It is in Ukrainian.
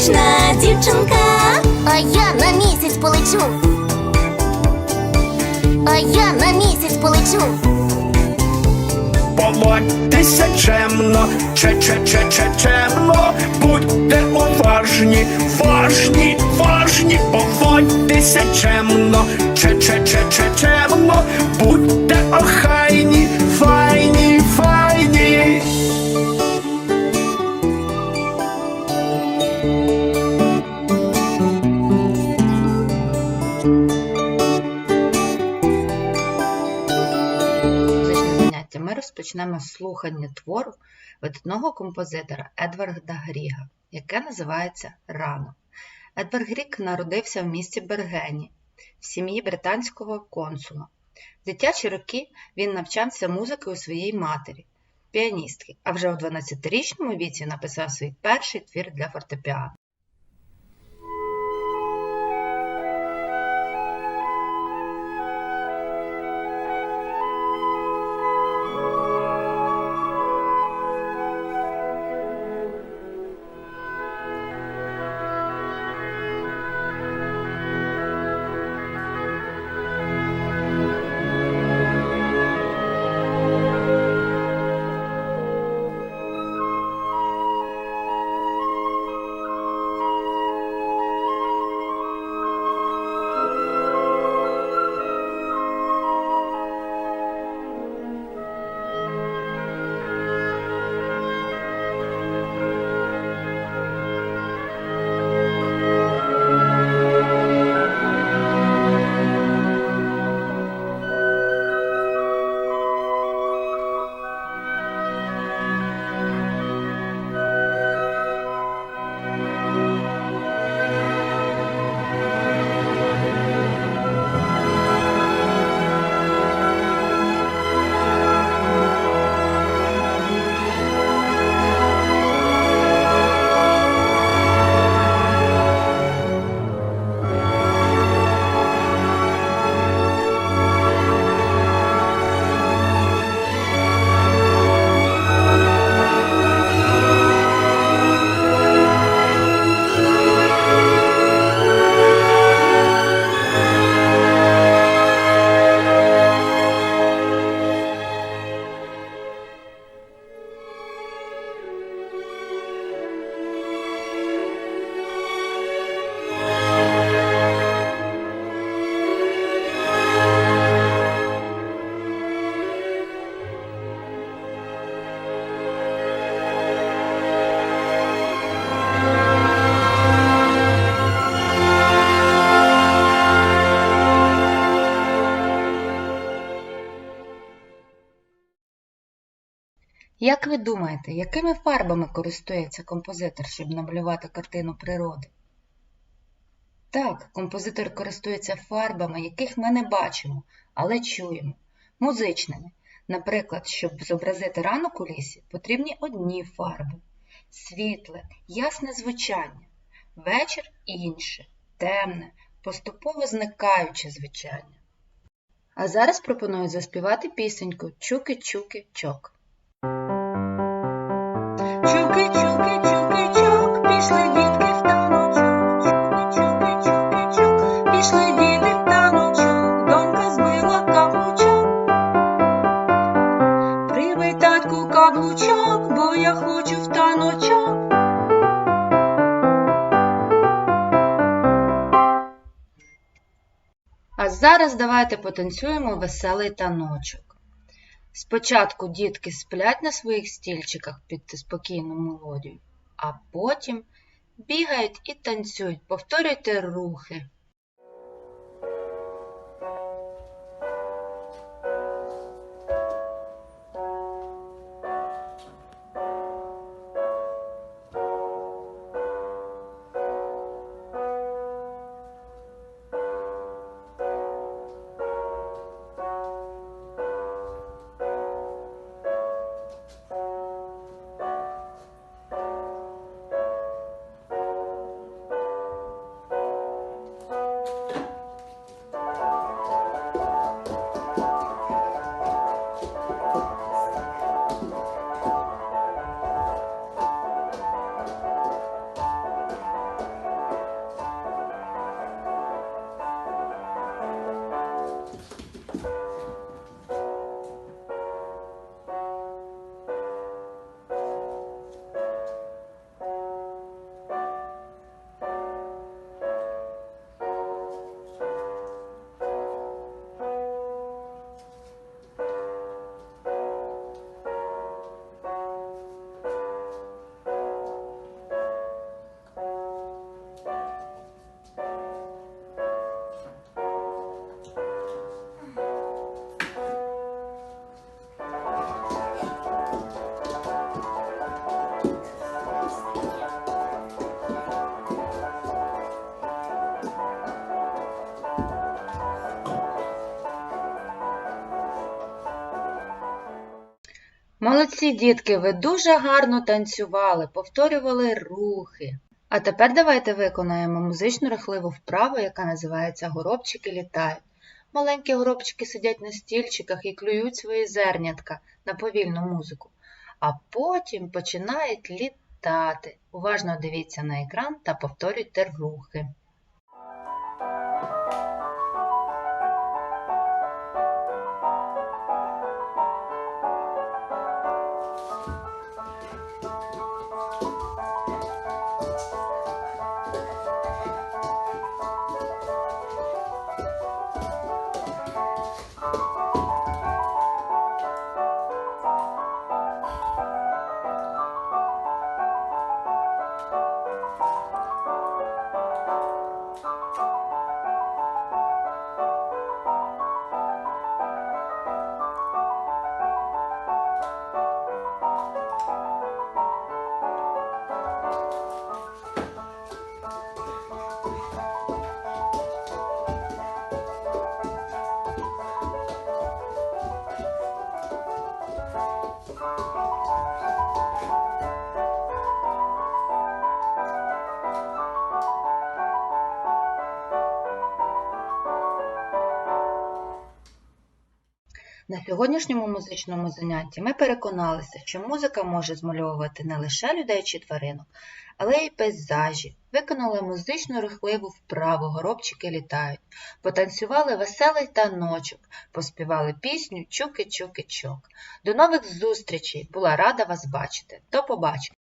музична дівчинка. А я на місяць полечу. А я на місяць полечу. Поводьтеся чемно, че че че че чемно, будьте уважні, важні, важні, поводьтеся чемно, че че че че чемно, будьте охайні, ми розпочнемо з слухання твору видатного композитора Едварда Гріга, яке називається Рано. Едвард Гріг народився в місті Бергені в сім'ї британського консула. В дитячі роки він навчався музики у своїй матері, піаністки, а вже у 12-річному віці написав свій перший твір для фортепіано. Як ви думаєте, якими фарбами користується композитор, щоб намалювати картину природи? Так, композитор користується фарбами, яких ми не бачимо, але чуємо, музичними. Наприклад, щоб зобразити ранок у лісі, потрібні одні фарби світле, ясне звучання, вечір інше, темне, поступово зникаюче звучання. А зараз пропоную заспівати пісеньку Чуки-чуки-чок. А зараз давайте потанцюємо веселий таночок. Спочатку дітки сплять на своїх стільчиках під спокійну мелодію, а потім бігають і танцюють. Повторюйте рухи. Молодці, дітки, ви дуже гарно танцювали, повторювали рухи. А тепер давайте виконаємо музичну рухливу вправу, яка називається Горобчики літають. Маленькі горобчики сидять на стільчиках і клюють свої зернятка на повільну музику, а потім починають літати. Уважно дивіться на екран та повторюйте рухи. На сьогоднішньому музичному занятті ми переконалися, що музика може змальовувати не лише людей чи тваринок, але й пейзажі. Виконали музичну рухливу вправу, горобчики літають, потанцювали веселий таночок, поспівали пісню Чуки-чуки-чок. До нових зустрічей! Була рада вас бачити. До побачення!